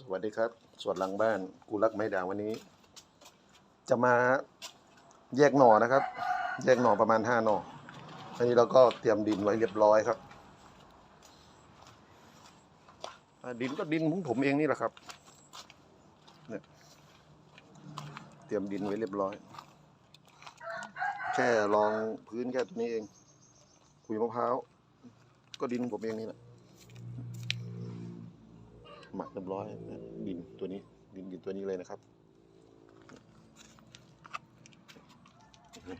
สวัสดีครับ สวนหลังบ้านกูรักไม้ด่างวันนี้ จะมาแยกหน่อนะครับ แยกหน่อประมาณห้าหน่ออันนี้เราก็เตรียมดินไว้เรียบร้อยครับดินก็ดินของผมเองนี่แหละครับเนี่ยเตรียมดินไว้เรียบร้อย แค่รองพื้นแค่ตัวนี้เองขุยมะพร้าวก็ดินผมเองนี่แหละ หมักเรียบร้อยนะดินตัวนี้ ดินดินตัวนี้เลยนะครับ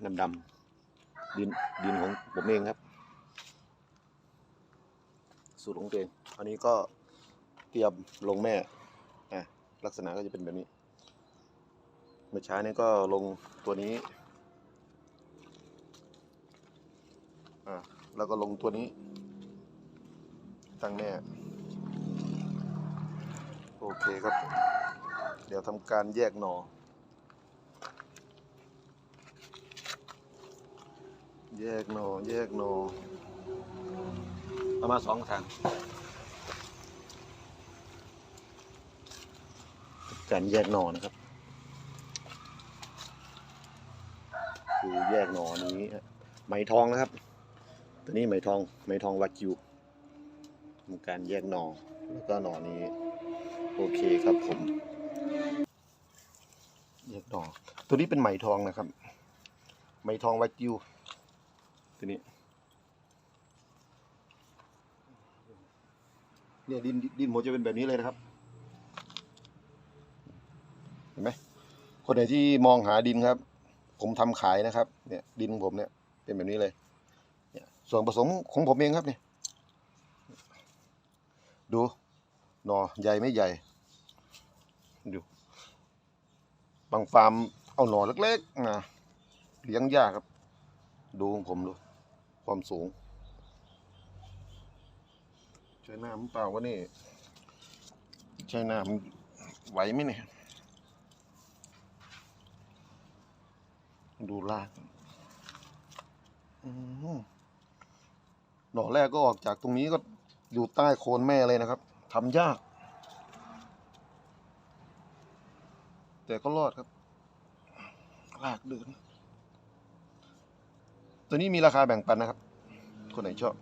ดำดำดินดินของผมเองครับ สูตรของตัวเองอันนี้ก็เตรียมลงแม่อะลักษณะก็จะเป็นแบบนี้เมื่อเช้านี้ก็ลงตัวนี้อะแล้วก็ลงตัวนี้ตั้งแม่ โอเคครับ เดี๋ยวทำการแยกหนอแยกหนอแยกหนอเอามาสองทางการแยกหนอนะครับ คือแยกหนอนี้ไหมทองนะครับ ตัวนี้ไหมทองไหมทองวากิวทำการแยกหนอแล้วก็หนอนี้ โอเคครับผมแยกหนอตัวนี้เป็นไหมทองนะครับ ไหมทองวากิวตัวนี้เนี่ยดินดินผมจะเป็นแบบนี้เลยนะครับ เห็นไหมคนไหนที่มองหาดินครับ ผมทำขายนะครับ เนี่ย ดินของผมเนี่ย เป็นแบบนี้เลย เนี่ย ส่วนผสมของผมเองครับเนี่ย ดู หนอใหญ่ไม่ใหญ่ ดูบางฟาร์มเอาหน่อเล็กๆนะเลี้ยงยากครับ ดูของผมดู ความสูง ใช้น้ำเปล่าวะนี่ ใช้น้ำไหวไหมเนี่ย ดูลากอื้อหือหน่อแรกก็ออกจากตรงนี้ก็อยู่ใต้โคนแม่เลยนะครับทำยาก แต่ก็รอดครับ ลากเดิน ตัวนี้มีราคาแบ่งปันนะครับ คนไหนชอบ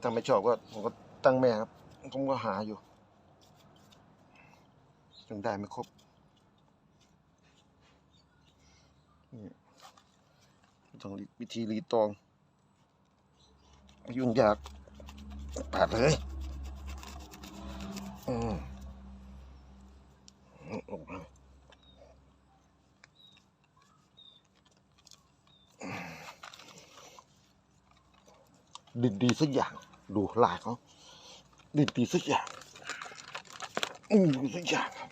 ถ้าไม่ชอบก็ผมก็ตั้งแม่ครับ ผมก็หาอยู่ยังได้ไม่ครบนี่ต้องวิธีรีตอง ยุ่งยากปาดเลยอืมออกมา ดินดีสักอย่าง ดูลายเขาดินดีสักอย่างอืมดีสักอย่างครับ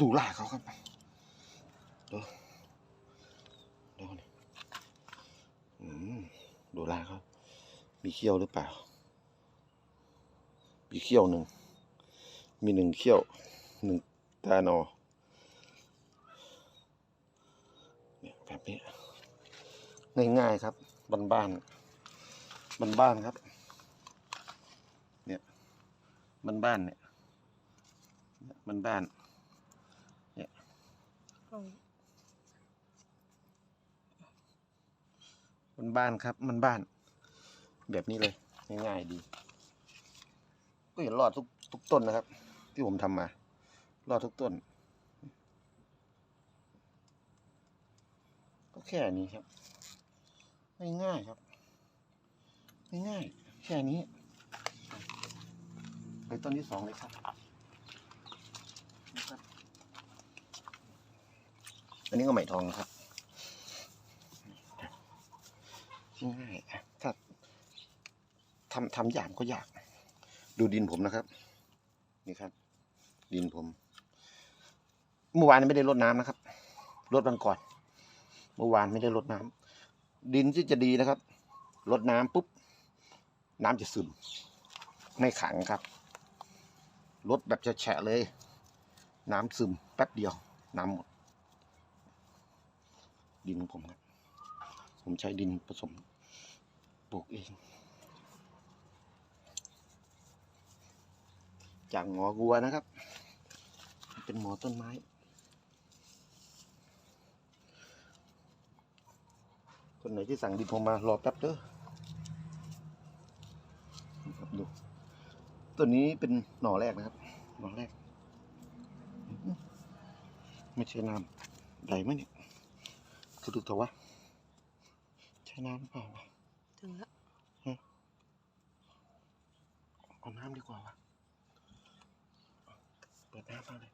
ดูลายเขาครับดูดูนี่อืมดูลายเขามีเขี้ยวหรือเปล่า มีเขี้ยวหนึ่ง มีหนึ่งเขี้ยวหนึ่งตาหนอเนี่ยแบบนี้ง่ายๆครับบ้านๆ บ้านครับ เนี่ยบ้านเนี่ยบ้าน เนี่ยบ้านครับ มันบ้าน แบบนี้เลยง่ายๆดี ก็เห็นรอดทุกทุกต้นนะครับ ที่ผมทำมา รอดทุกต้น ก็แค่นี้ครับง่ายๆครับ ง่ายๆแค่นี้ไปต้นที่สองเลยครับ อันนี้ก็ไหมทองครับง่ายถ้าทำทำยางก็ยาก ดูดินผมนะครับ นี่ครับ ดินผม เมื่อวานไม่ได้รดน้ำนะครับรดวันก่อน เมื่อวานไม่ได้รดน้ำดินที่จะดีนะครับรดน้ำปุ๊บ น้ำจะซึมไม่ขังครับรดแบบแฉะเลย น้ำซึมแป๊บเดียว น้ำหมด ดินของผมครับ ผมใช้ดินผสมปลูกเอง จากหมอกัวนะครับ เป็นหมอต้นไม้คนไหนที่สั่งดินผมมารอแป๊บเด้อ ดู ตัวนี้เป็นหน่อแรกนะครับ หน่อแรกอื้อหือไม่ใช่น้ำไหลไหมเนี่ยคือดูเถอะวะใช่น้ำหรือเปล่าวะถึงแล้วเอาน้ำดีกว่าวะเปิดน้ำมาเลย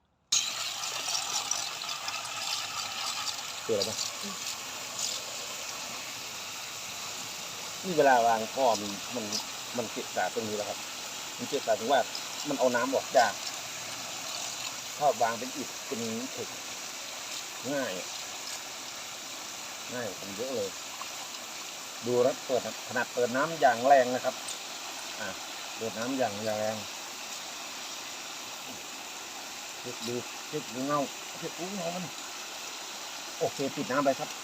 เปิดอะไรปะนี่เวลาวางท่อมันมัน มันเกะกะตรงนี้แล้วครับ มันเกะกะถึงว่ามันเอาน้ำออกยากถ้าวางเป็นอิฐเป็นถึกง่าย ง่ายผมเยอะเลย ดูนะเปิดขนาดเปิดน้ำอย่างแรงนะครับ อะเปิดน้ำอย่างแรงเช็ดดูเช็ดดูเงาเช็ดดูเงามันโอเคปิดน้ำไปครับ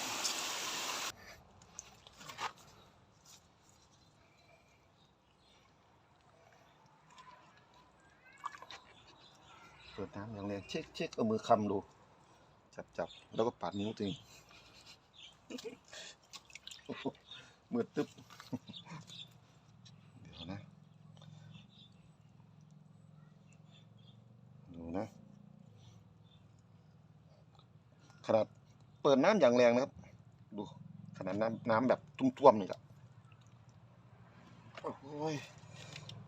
ดน้ำอย่างแรงเช็คเช็คเอามือคำดู จับจับแล้วก็ปัดนิ้วตัวเองมือตึ๊บ เดี๋ยวนะ ดูนะ ขนาดเปิดน้ำอย่างแรงนะครับ ดูขนาดน้ำน้ำแบบท่วมๆนี่แหละโอ้โหย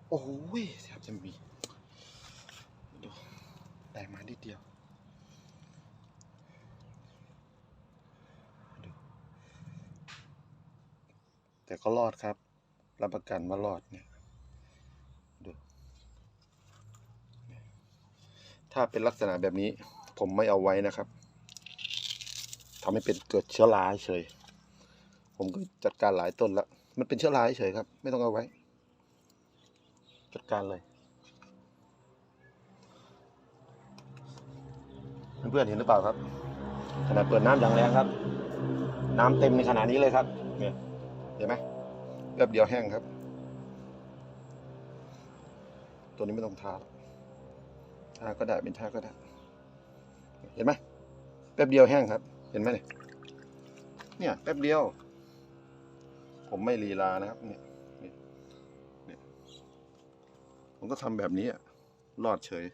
โอ้โหยแทบจะมี ได้มานิดเดียวดูแต่ก็รอดครับ รับประกันว่ารอดเนี่ยดูถ้าเป็นลักษณะแบบนี้ ผมไม่เอาไว้นะครับทำให้เป็นเกิดเชื้อราเฉย ผมก็จัดการหลายต้นแล้ว มันเป็นเชื้อราเฉยครับ ไม่ต้องเอาไว้ จัดการเลย เพื่อนๆเห็นหรือเปล่าครับขนาดเปิดน้ำอย่างแรงครับ น้ำเต็มในขนาดนี้เลยครับ เนี่ยเห็นไหมแป๊บเดียวแห้งครับ ตัวนี้ไม่ต้องทาทาก็ได้เป็นทาก็ได้ เห็นไหมแป๊บเดียวแห้งครับ เห็นไหมเนี่ยเนี่ยแป๊บเดียว ผมไม่ลีลานะครับ เนี่ยเนี่ยผมก็ทำแบบนี้อะรอดเฉย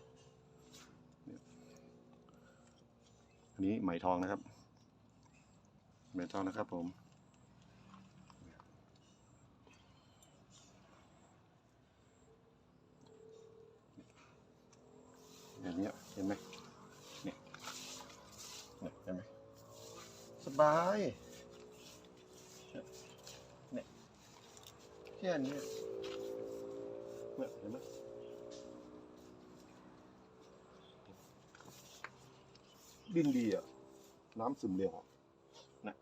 อันนี้ไหมทองนะครับไหมทองนะครับผมแบบเนี้ยเห็นไหมเนี่ยเนี่ยเห็นไหมสบายเนี่ยเนี่ยแค่นี้เนี่ยเห็นไหม ดินดีอะ น้ำซึมเร็วอะนะ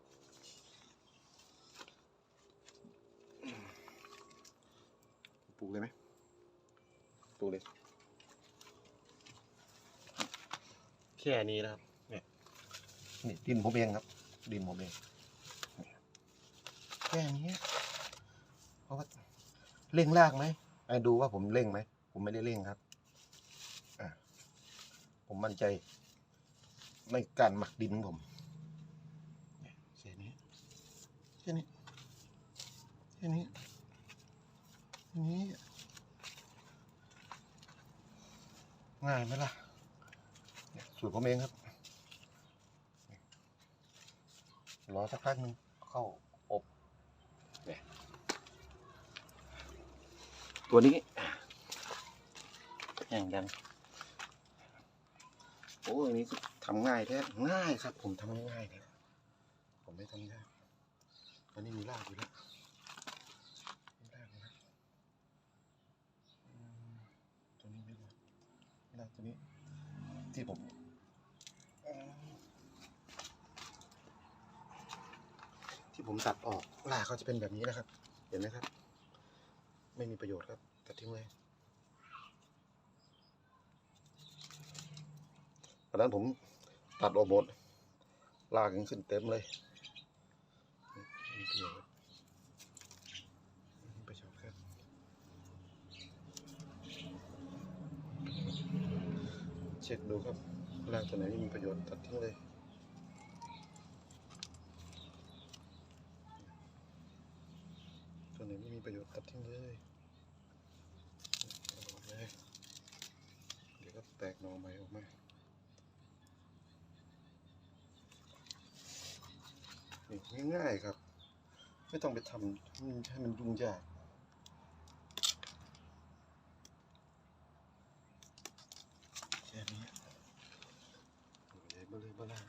ปลูกเลยไหมปลูกเลย แค่นี้นะครับ เนี่ยนี่ดินผมเองครับ ดินผมเองแค่นี้เพราะว่าเร่งรากไหมไอ้ดูว่าผมเร่งไหม ผมไม่ได้เร่งครับ อะ ผมมั่นใจ ในการหมักดินผมเนี่ยแค่นี้แค่นี้แค่นี้นี้ง่ายไหมล่ะเนี่ยสูตรผมเองครับ รอสักพักหนึ่งเข้าอบตัวนี้แข่งกัน โอ้อันนี้ก็ทำง่ายแท้ง่ายครับ ผมทำง่ายๆเนี่ยผมไม่ทำยากตอนนี้มีรากอยู่แล้วมีรากอยู่แล้วอืมตัวนี้ไม่รอดรากตัวนี้ ที่ผมอืมที่ผมตัดออกรากเขาจะเป็นแบบนี้นะครับ เห็นไหมครับ ไม่มีประโยชน์ครับตัดทิ้งเลยตอนนั้นผม ตัดออกหมดลากยังขึ้นเต็มเลยนี่ประโยชน์ครับเช็คดูครับรากตัวไหนไม่มีประโยชน์ตัดทิ้งเลยตัวไหนไม่มีประโยชน์ตัดทิ้งเลยเอาออกเลยเดี๋ยวก็แตกหน่อใหม่ออกมา นี่ง่ายๆครับ ไม่ต้องไปทำให้มันยุ่งยากแค่นี้โอ้ยใหญ่เบลยเบ้อล่า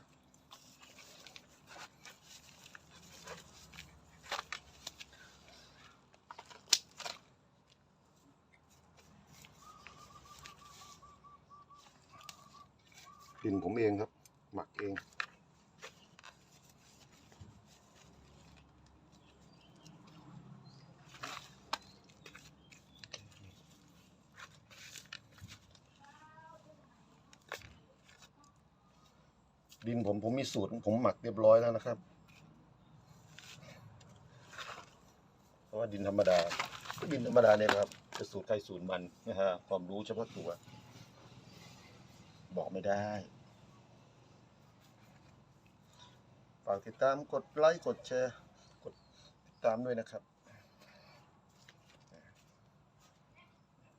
ดินผมเองครับ หมักเอง ดินผ มีสูตรผมหมักเรียบร้อยแล้วนะครับ เพราะว่าดินธรรมดาดินธรรมดาเนี่ยครับจะสูตรใครสูตรมันนะฮะความรู้เฉพาะตัว บอกไม่ได้ฝากติดตามกดไลค์กดแชร์กดติดตามด้วยนะครับ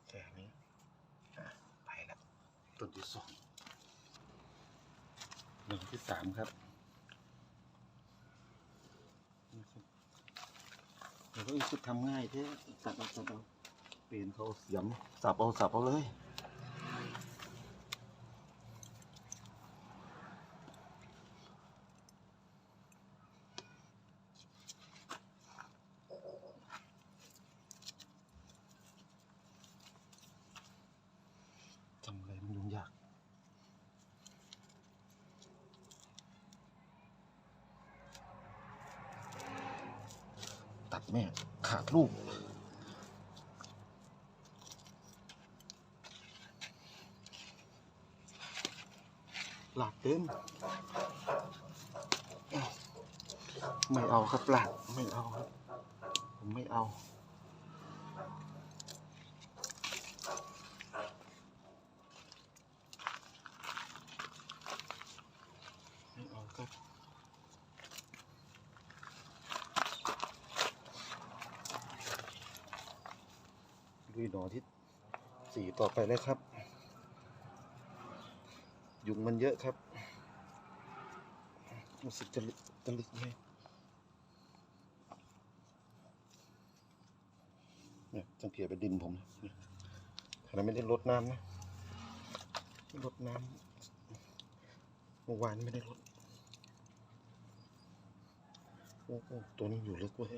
แค่นี้อะไปแล้วต้นที่สอง หนึ่งที่สามครับเดี๋ยวก็อีกสุดทำง่ายแท้ตัดเอาตัดเอาเปลี่ยนเขาเสียมสับเอาสับเอาเลยทำอะไรมันยุ่งยาก ตัด แม่ขาดลูกหลักเต็มไม่เอาครับหลักไม่เอาครับ ผมไม่เอา ไม่เอาครับ ลุ ยหนอที่สี่ต่อไปเลยครับ ยุงมันเยอะครับรู้สึกจะลึกจะลึกไหมเนี่ยสังเกตไปดินผมนะเนี่ยขณะไม่ได้ลดน้ำนะลดน้ำเมื่อวานไม่ได้ลดโอ้โหตัวนี้อยู่ลึกเว้ย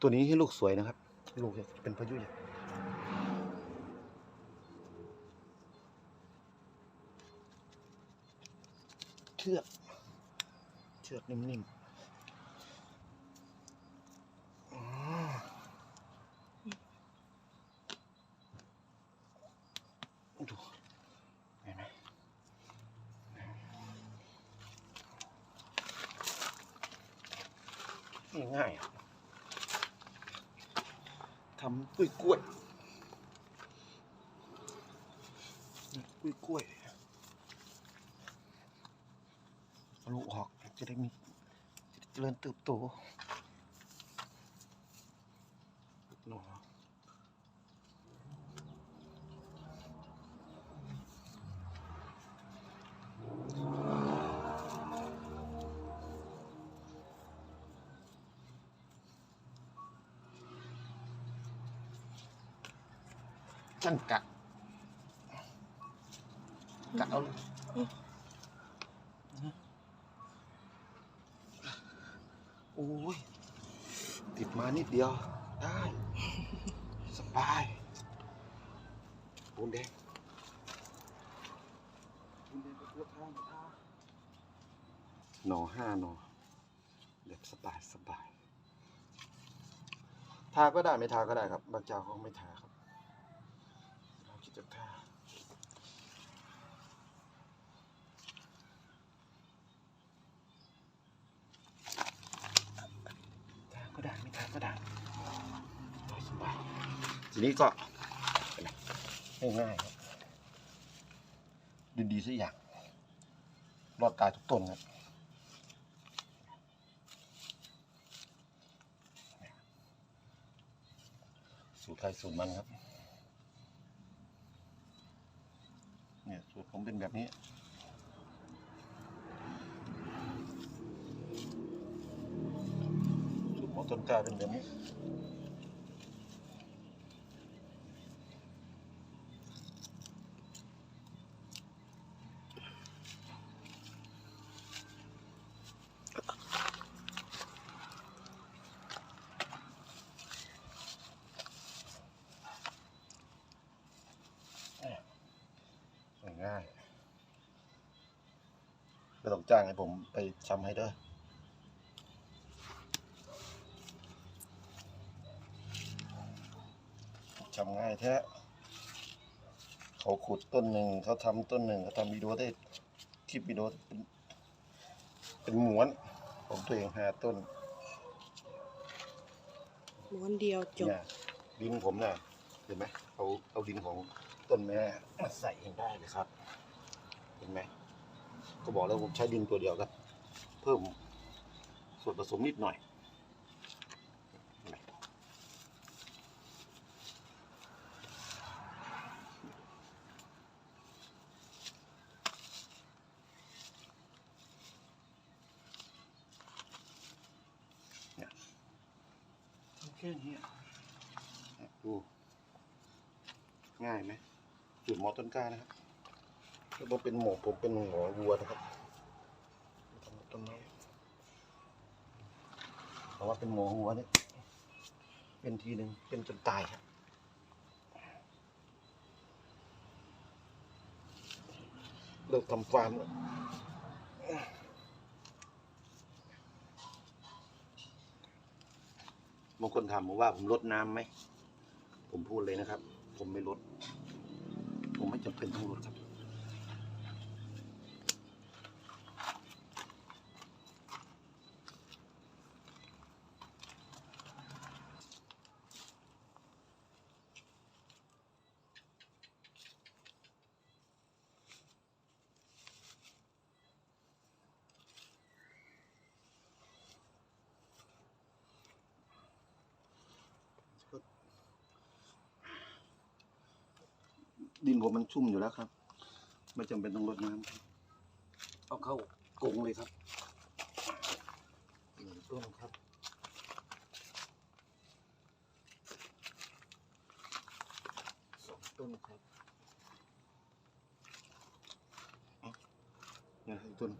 ตัวนี้ให้ลูกสวยนะครับ ลูกจะเป็นพายุใหญ่เชือกเชือกนิ่มๆอ๋อดูเห็นไหมนี่ง่ายอะ ทำกล้วยกล้วยกล้วยกล้วยเอา ลูกออกจะได้มีเจริญเติบโตหนอจันกะกะเอาโอ้ย ติดมานิด เดียว ได้ สบายปูนแดงปูนแดงไปทั่วข้างทาหนอห้าหนอแบบสบายสบายทาก็ได้ไม่ทาก็ได้ครับ บางเจ้าเขาไม่ทาครับเราคิดจะทาทาก็ได้ไม่ทาก็ได้ ที นี้ก็ง่ายๆครับดีสักอย่าง รอดตายทุกต้นครับสูตรไทยสูตรมันครับ เนี่ยสูตรผมเป็นแบบนี้สูตรหมอต้นกล้าเป็นแบบนี้ ไม่ต้องจ้างให้ผมไปทำให้เด้อทำง่ายแท้ เขาขุดต้นหนึ่ง เขาทำต้นหนึ่งเขาทำวิดีโอได้คลิปวิดีโอเป็นเป็นหมวนของตัวเองหาต้นม้วนเดียวจบเนี่ยดินผมน่ะเห็นไหมเอาเอาดินของต้นแม่มาใส่เองได้เลยครับ เห็นไหม ก็บอกแล้วผมใช้ดินตัวเดียวครับ เพิ่มส่วนผสมนิดหน่อยเห็นไหมเนี่ยทำแค่นี้อะเนี่ยดูง่ายไหมจุดหมอต้นกล้านะครับแล้ว ผมเป็นหมอผมเป็นหมอวัวนะครับต้นไม้เพราะว่าเป็นหมอวัวเนี่ยเป็นทีหนึ่งเป็นจนตายครับเลิกทำฟาร์มแล้วบางคนถามผมว่าผมลดน้ำไหม ผมพูดเลยนะครับ ผมไม่ลด ผมไม่จำเป็นต้องลดครับ ดินผมมันชุ่มอยู่แล้วครับ ไม่จำเป็นต้องรดน้ำครับเอาเข้ากรงเลยครับหนึ่งต้นครับสองต้นครับเอาเนี่ยอีกต้น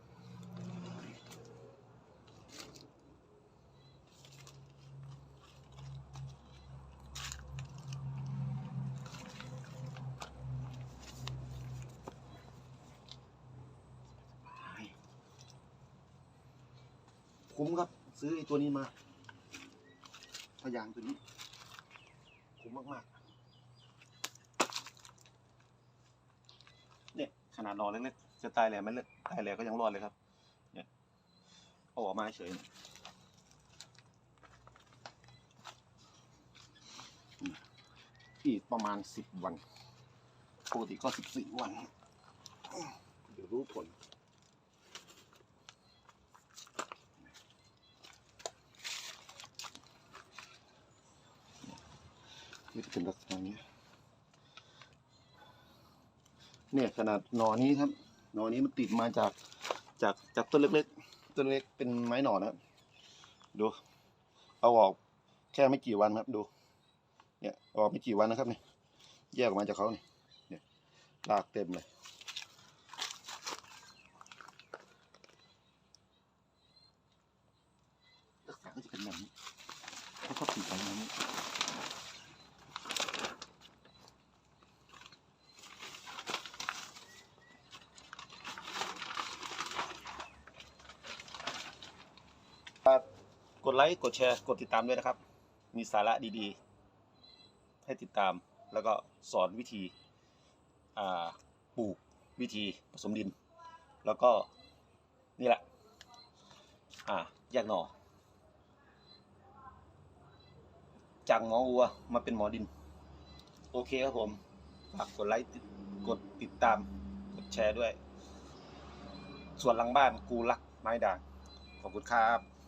คุ้มครับ ซื้อไอ้ตัวนี้มาพยางตัวนี้ คุ้มมากๆ เนี่ย ขนาดนอนเล็กๆจะตายแหล่ไม่เล็กตายแหล่ก็ยังรอดเลยครับ เนี่ยเอาออกมาเฉยเนี่ยอีกประมาณสิบวันปกติก็สิบสี่วัน เดี๋ยวรู้ผล นี่จะเป็นลักษณะนี้เนี่ยขนาดหนอนี้ครับ หนอนี้มันติดมาจากจากจากต้นเล็กๆต้นเล็กเป็นไม้หนอนะดู เอาออกแค่ไม่กี่วันครับ ดู เนี่ยออกไม่กี่วันนะครับเนี่ยแยกออกมาจากเขาเนี่ยเนี่ยลากเต็มเลย ลักษณะก็จะเป็นแบบนี้เขาชอบติดไว้แบบนี้ ก ดไลค์ กดแชร์ กดติดตามด้วยนะครับ มีสาระดีๆ ให้ติดตาม แล้วก็สอนวิธีปลูกวิธีผสมดิน แล้วก็นี่แหละอ่าแยกหน่อ จากหมอวัวมาเป็นหมอดิน โอเคครับผม ฝากกดไลค์ กดติดตาม กดแชร์ด้วย ส่วนหลังบ้านกูรักไม้ด่างขอบคุณครับ